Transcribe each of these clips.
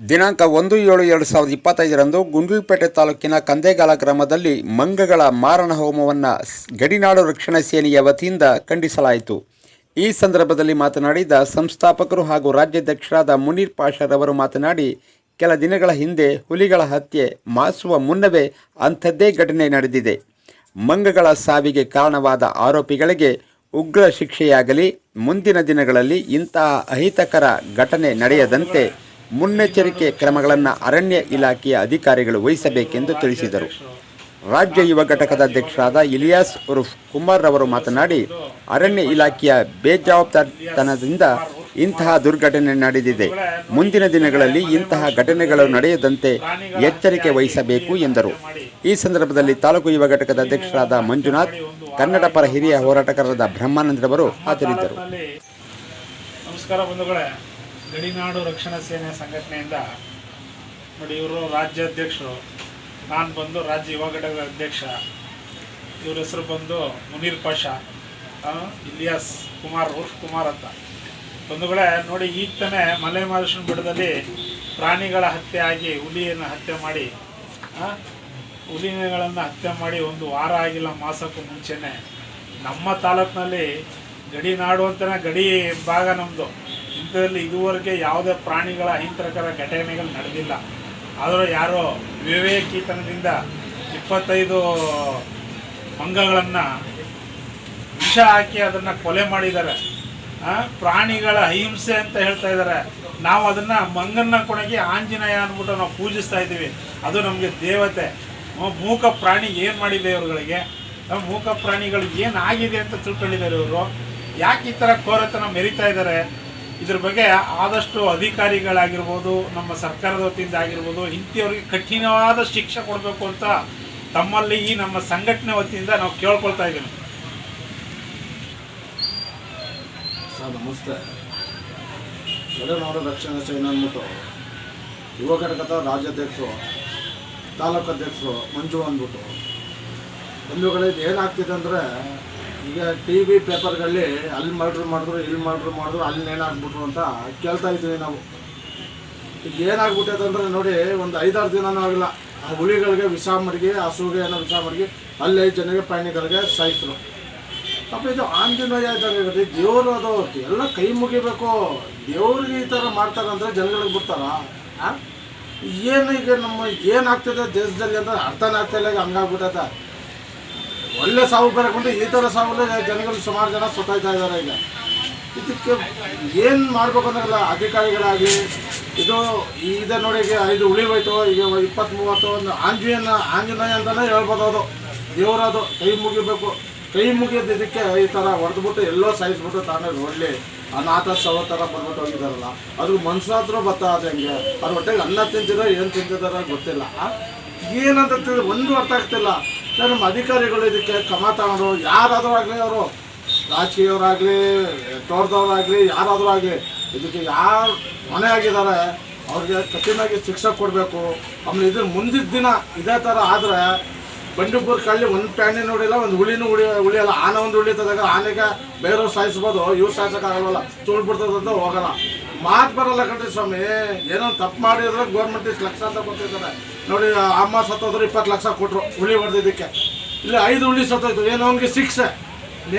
ದಿನಾಂಕ ಒಂದು ಏಳು ಎರಡು ಸಾವಿರದ ಇಪ್ಪತ್ತೈದರಂದು ಗುಂಡ್ಲುಪೇಟೆ ತಾಲೂಕಿನ ಕಂದೇಗಾಲ ಗ್ರಾಮದಲ್ಲಿ ಮಂಗಗಳ ಮಾರಣ ಹೋಮವನ್ನು ಗಡಿನಾಡು ರಕ್ಷಣಾ ಸೇನೆಯ ವತಿಯಿಂದ ಖಂಡಿಸಲಾಯಿತು. ಈ ಸಂದರ್ಭದಲ್ಲಿ ಮಾತನಾಡಿದ ಸಂಸ್ಥಾಪಕರು ಹಾಗೂ ರಾಜ್ಯಾಧ್ಯಕ್ಷರಾದ ಮುನೀರ್ ಪಾಷರವರು ಮಾತನಾಡಿ, ಕೆಲ ದಿನಗಳ ಹಿಂದೆ ಹುಲಿಗಳ ಹತ್ಯೆ ಮಾಸುವ ಮುನ್ನವೇ ಅಂಥದ್ದೇ ಘಟನೆ ನಡೆದಿದೆ. ಮಂಗಗಳ ಸಾವಿಗೆ ಕಾರಣವಾದ ಆರೋಪಿಗಳಿಗೆ ಉಗ್ರ ಶಿಕ್ಷೆಯಾಗಲಿ, ಮುಂದಿನ ದಿನಗಳಲ್ಲಿ ಇಂತಹ ಅಹಿತಕರ ಘಟನೆ ನಡೆಯದಂತೆ ಮುನ್ನೆಚ್ಚರಿಕೆ ಕ್ರಮಗಳನ್ನು ಅರಣ್ಯ ಇಲಾಖೆಯ ಅಧಿಕಾರಿಗಳು ವಹಿಸಬೇಕೆಂದು ತಿಳಿಸಿದರು. ರಾಜ್ಯ ಯುವ ಘಟಕದ ಅಧ್ಯಕ್ಷರಾದ ಇಲಿಯಾಸ್ ಉರುಫ್ ಕುಮಾರ್ ರವರು ಮಾತನಾಡಿ, ಅರಣ್ಯ ಇಲಾಖೆಯ ಬೇಜವಾಬ್ದಾರಿತನದಿಂದ ಇಂತಹ ದುರ್ಘಟನೆ ನಡೆದಿದೆ. ಮುಂದಿನ ದಿನಗಳಲ್ಲಿ ಇಂತಹ ಘಟನೆಗಳು ನಡೆಯದಂತೆ ಎಚ್ಚರಿಕೆ ವಹಿಸಬೇಕು ಎಂದರು. ಈ ಸಂದರ್ಭದಲ್ಲಿ ತಾಲೂಕು ಯುವ ಘಟಕದ ಅಧ್ಯಕ್ಷರಾದ ಮಂಜುನಾಥ್, ಕನ್ನಡ ಪರ ಹಿರಿಯ ಹೋರಾಟಗಾರರಾದ ಬ್ರಹ್ಮಾನಂದರವರು ಹಾಜರಿದ್ದರು. ಗಡಿನಾಡು ರಕ್ಷಣಾ ಸೇನೆ ಸಂಘಟನೆಯಿಂದ ನೋಡಿ ಇವರು ರಾಜ್ಯಾಧ್ಯಕ್ಷರು. ನಾನು ಬಂದು ರಾಜ್ಯ ಯುವ ಘಟಕದ ಅಧ್ಯಕ್ಷ. ಇವ್ರ ಹೆಸರು ಬಂದು ಮುನೀರ್ ಪಾಷಾ ಇಲಿಯಾಸ್ ಕುಮಾರ್, ಉರ್ಫ್ ಕುಮಾರ್ ಅಂತ. ಬಂಧುಗಳೇ, ನೋಡಿ ಈಗ ತಾನೇ ಮಲೆ ಮಹದೇಶ್ವರ ಬೆಟ್ಟದಲ್ಲಿ ಪ್ರಾಣಿಗಳ ಹತ್ಯೆ ಆಗಿ ಹುಲಿಯನ್ನು ಹತ್ಯೆ ಮಾಡಿ ಹುಲಿಗಳನ್ನು ಹತ್ಯೆ ಮಾಡಿ ಒಂದು ವಾರ ಆಗಿಲ್ಲ ಮಾಸಕ್ಕೂ ಮುಂಚೆನೆ ನಮ್ಮ ತಾಲೂಕಿನಲ್ಲಿ ಗಡಿ ನಾಡು ಅಂತಲೇ ಗಡಿ ಭಾಗ ನಮ್ಮದು ಇಂಥದ್ರಲ್ಲಿ ಇದುವರೆಗೆ ಯಾವುದೇ ಪ್ರಾಣಿಗಳ ಅಹಿಂತರಕರ ಘಟನೆಗಳು ನಡೆದಿಲ್ಲ. ಆದರೂ ಯಾರೋ ವಿವೇಕೀತನದಿಂದ ಇಪ್ಪತ್ತೈದು ಮಂಗಗಳನ್ನು ವಿಷ ಹಾಕಿ ಅದನ್ನು ಕೊಲೆ ಮಾಡಿದ್ದಾರೆ. ಪ್ರಾಣಿಗಳ ಅಹಿಂಸೆ ಅಂತ ಹೇಳ್ತಾ ಇದ್ದಾರೆ. ನಾವು ಅದನ್ನು ಮಂಗನ್ನ ಕೊನೆಗೆ ಆಂಜನೇಯ ಅಂದ್ಬಿಟ್ಟು ನಾವು ಪೂಜಿಸ್ತಾ ಇದ್ದೀವಿ. ಅದು ನಮಗೆ ದೇವತೆ. ಮೂಕ ಪ್ರಾಣಿ ಏನು ಮಾಡಿದೆ ಇವ್ರುಗಳಿಗೆ? ಮೂಕ ಪ್ರಾಣಿಗಳು ಏನಾಗಿದೆ ಅಂತ ತಿಳ್ಕೊಂಡಿದ್ದಾರೆ ಇವರು? ಯಾಕೆ ಈ ಥರ ಕೋರತನ ಮೆರಿತಾ ಇದ್ದಾರೆ? ಇದ್ರ ಬಗ್ಗೆ ಆದಷ್ಟು ಅಧಿಕಾರಿಗಳಾಗಿರ್ಬೋದು, ನಮ್ಮ ಸರ್ಕಾರದ ವತಿಯಿಂದ ಆಗಿರ್ಬೋದು ಇಂಥವ್ರಿಗೆ ಕಠಿಣವಾದ ಶಿಕ್ಷೆ ಕೊಡಬೇಕು ಅಂತ ತಮ್ಮಲ್ಲಿ ಈ ನಮ್ಮ ಸಂಘಟನೆ ವತಿಯಿಂದ ನಾವು ಕೇಳ್ಕೊಳ್ತಾ ಇದ್ದೀವಿ. ಸರ್, ನಮಸ್ತೆ. ಗಡಿನಾಡು ರಕ್ಷಣಾ ಸೇನೆ ಅಂದ್ಬಿಟ್ಟು, ಯುವ ಘಟಕದ ರಾಜ್ಯಾಧ್ಯಕ್ಷರು ತಾಲೂಕು ಅಧ್ಯಕ್ಷರು ಮಂಜು ಅಂದ್ಬಿಟ್ಟು ಒಂದು ಕಡೆ ಏನಾಗ್ತಿದೆ ಅಂದರೆ ಈಗ ಟಿ ವಿ ಪೇಪರ್ಗಳಲ್ಲಿ ಅಲ್ಲಿ ಮರ್ಡ್ರ್ ಮಾಡಿದ್ರು, ಇಲ್ಲಿ ಮರ್ಡ್ರ್ ಮಾಡಿದ್ರು, ಅಲ್ಲಿ ಏನಾಗ್ಬಿಟ್ರು ಅಂತ ಕೇಳ್ತಾ ಇದ್ದೀವಿ ನಾವು. ಈಗ ಏನಾಗ್ಬಿಟ್ಟೈತೆ ಅಂದರೆ ನೋಡಿ, ಒಂದು ಐದಾರು ದಿನನೂ ಆಗಿಲ್ಲ. ಆ ಹುಲಿಗಳಿಗೆ ವಿಷ ಮಡಗಿ ಹಸುಗೆ ಏನೋ ವಿಷ ಮಡಗಿ, ಅಲ್ಲಿ ಐದು ಜನರಿಗೆ ಪ್ರಾಣಿಗಳಿಗೆ ಸಾಯಿತರು ಪಾಪ ಇದು ಆಂಜನೇಯ ಇದ್ದಂಗೆ ದೇವರು ಅದು, ಎಲ್ಲ ಕೈ ಮುಗಿಬೇಕು. ದೇವ್ರಿಗೆ ಈ ಥರ ಮಾಡ್ತಾರಂದ್ರೆ ಜನಗಳಿಗೆ ಬಿಡ್ತಾರ? ಏನು ಈಗ ನಮ್ಮ ಏನಾಗ್ತದೆ ದೇಶದಲ್ಲಿ ಅಂದ್ರೆ ಅರ್ಥನೇ ಆಗ್ತಾ ಇಲ್ಲ ಹಂಗಾಗ್ಬಿಟ್ಟೈತೆ. ಒಳ್ಳೆ ಸಾವು ಬರಕೊಂಡು ಈ ಥರ ಸಾವಲ್ಲೇ ಜನಗಳು ಸುಮಾರು ಜನ ಸುತ್ತಾಯ್ತಾ ಇದ್ದಾರೆ ಈಗ. ಇದಕ್ಕೆ ಏನು ಮಾಡ್ಬೇಕಂದ್ರಲ್ಲ ಅಧಿಕಾರಿಗಳಾಗಲಿ, ಇದು ಇದೆ ನೋಡಿ ಈಗ ಐದು ಉಳಿ ಹೋಯ್ತು, ಈಗ ಇಪ್ಪತ್ತು ಮೂವತ್ತು ಒಂದು ಆಂಜನೇಯನ, ಆಂಜನೇಯ ಅಂತಲೇ ಹೇಳ್ಬೋದು ಅದು. ದೇವರದು ಕೈ ಮುಗಿಬೇಕು. ಕೈ ಮುಗಿಯೋದು ಇದಕ್ಕೆ ಈ ಥರ ಹೊಡೆದ್ಬಿಟ್ಟು ಎಲ್ಲೋ ಸಾಯಿಸ್ಬಿಟ್ಟು ತಾನೇ ನೋಡಲಿ. ಅನಾಥ ಸವ ಥರ ಬಂದ್ಬಿಟ್ಟು ಹೋಗಿದಾರಲ್ಲ ಅದು ಮನ್ಸಾದ್ರೂ ಬತ್ತ ಅದು ಹೆಂಗೆ. ಅವ್ರ ಹೊಟ್ಟೆಗೆ ಅನ್ನ ತಿಂತಿದ್ರೆ ಏನು ತಿಂತಿದಾರೋ ಗೊತ್ತಿಲ್ಲ? ಏನಂತ ತಿಳಿ ಒಂದು ಅರ್ಥ ಆಗ್ತಿಲ್ಲ. ನಮ್ಮ ಅಧಿಕಾರಿಗಳು ಇದಕ್ಕೆ ಕ್ರಮ ತಗೊಂಡು ಯಾರಾದರೂ ಆಗಲಿ ಅವರು ರಾಜಕೀಯವರಾಗಲಿ, ತೋಟದವರಾಗಲಿ ಯಾರಾದರೂ ಆಗಲಿ ಇದಕ್ಕೆ ಯಾರು ಹೊಣೆ ಆಗಿದ್ದಾರೆ, ಅವ್ರಿಗೆ ಕಠಿಣವಾಗಿ ಶಿಕ್ಷೆ ಕೊಡಬೇಕು. ಆಮೇಲೆ ಇದ್ರ ಮುಂದಿನ ದಿನ ಇದೇ ಥರ ಆದರೆ ಬಂಡೀಪುರ ಕಳ್ಳಿ ಒಂದು ಪ್ರಾಣಿ ನೋಡಿಲ್ಲ ಒಂದು ಹುಳಿನೂ ಉಳಿ, ಉಳಿಯಲ್ಲ. ಆನೆ ಒಂದು ಉಳಿತದಾಗ ಆನೆಗೆ ಬೇರೆಯವ್ರು ಸಾಯಿಸ್ಬೋದು, ಇವ್ರು ಸಾಯಿಸೋಕ್ಕಾಗಲ್ಲ ತುಳ್ಬಿಡ್ತದಂತ ಹೋಗಲ್ಲ. ಮಾತು ಬರಲ್ಲ ಕಣ್ರಿ ಸ್ವಾಮಿ. ಏನೋ ತಪ್ಪು ಮಾಡಿದ್ರೆ ಗೌರ್ಮೆಂಟ್ ಇಷ್ಟು ಲಕ್ಷ ಅಂತ ಕೊಟ್ಟಿದ್ದಾರೆ. ನೋಡಿ ಅಮ್ಮ ಸತ್ತೋದ್ರೆ ಇಪ್ಪತ್ತು ಲಕ್ಷ ಕೊಟ್ಟರು ಹುಳಿ ಹೊಡೆದಿದ್ದಕ್ಕೆ. ಇಲ್ಲಿ ಐದು ಹುಳಿ ಸತ್ತೋಯ್ತು. ಏನೋ ಅವ್ನಿಗೆ ಶಿಕ್ಷೆ?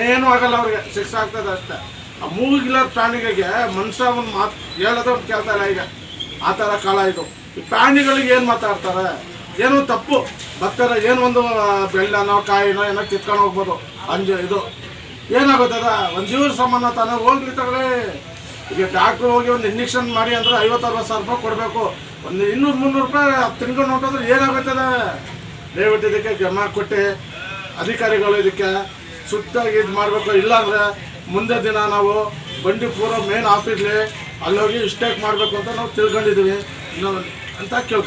ಏನೂ ಆಗಲ್ಲ ಅವ್ರಿಗೆ. ಶಿಕ್ಷೆ ಆಗ್ತದೆ ಅಷ್ಟೇ. ಆ ಮೂಗಿಲ್ಲ ಪ್ರಾಣಿಗಳಿಗೆ ಮನುಷ್ಯ ಒಂದು ಮಾತು ಹೇಳಿದ್ರೆ ಒಂದು ಕೇಳ್ತಾರೆ ಈಗ. ಆ ಥರ ಕಾಲ ಇದು. ಈ ಪ್ರಾಣಿಗಳಿಗೆ ಏನು ಮಾತಾಡ್ತಾರೆ? ಏನೋ ತಪ್ಪು. ಬರ್ತಾರೆ, ಏನು ಒಂದು ಬೆಲ್ಲನೋ ಕಾಯಿನೋ ಏನೋ ಕಿತ್ಕೊಂಡು ಹೋಗ್ಬೋದು. ಅಂಜು, ಇದು. ಏನಾಗುತ್ತದ ಒಂದು ಜೀವನ ಸಂಬಂಧ ತಾನೇ ಹೋಗ್ಲಿ ತಗೊಳ್ಳಿ. ಈಗ ಡಾಕ್ಟ್ರು ಹೋಗಿ ಒಂದು ಇಂಜೆಕ್ಷನ್ ಮಾಡಿ ಅಂದರೆ ಐವತ್ತು ಅರವತ್ತು ಸಾವಿರ ರೂಪಾಯಿ ಕೊಡಬೇಕು. ಒಂದು ಇನ್ನೂರು ಮುನ್ನೂರು ರೂಪಾಯಿ ತಿನ್ಕೊಂಡು ಹೊಂಟೋದ್ರೆ ಏನಾಗುತ್ತದೆ ದಯವಿಟ್ಟು ಇದಕ್ಕೆ ಗಮನ ಕೊಟ್ಟೆ, ಅಧಿಕಾರಿಗಳು ಇದಕ್ಕೆ ಸುಟ್ಟಾಗಿ ಇದು ಮಾಡಬೇಕು. ಇಲ್ಲಾಂದರೆ ಮುಂದೆ ದಿನ ನಾವು ಬಂಡೀಪುರ ಮೇನ್ ಆಫೀಸ್ಲಿ ಅಲ್ಲೋಗಿ ಇಷ್ಟೇಕ್ ಮಾಡಬೇಕು ಅಂತ ನಾವು ತಿಳ್ಕೊಂಡಿದ್ದೀವಿ. ಅಂತ ಕೇಳ್ಕೊ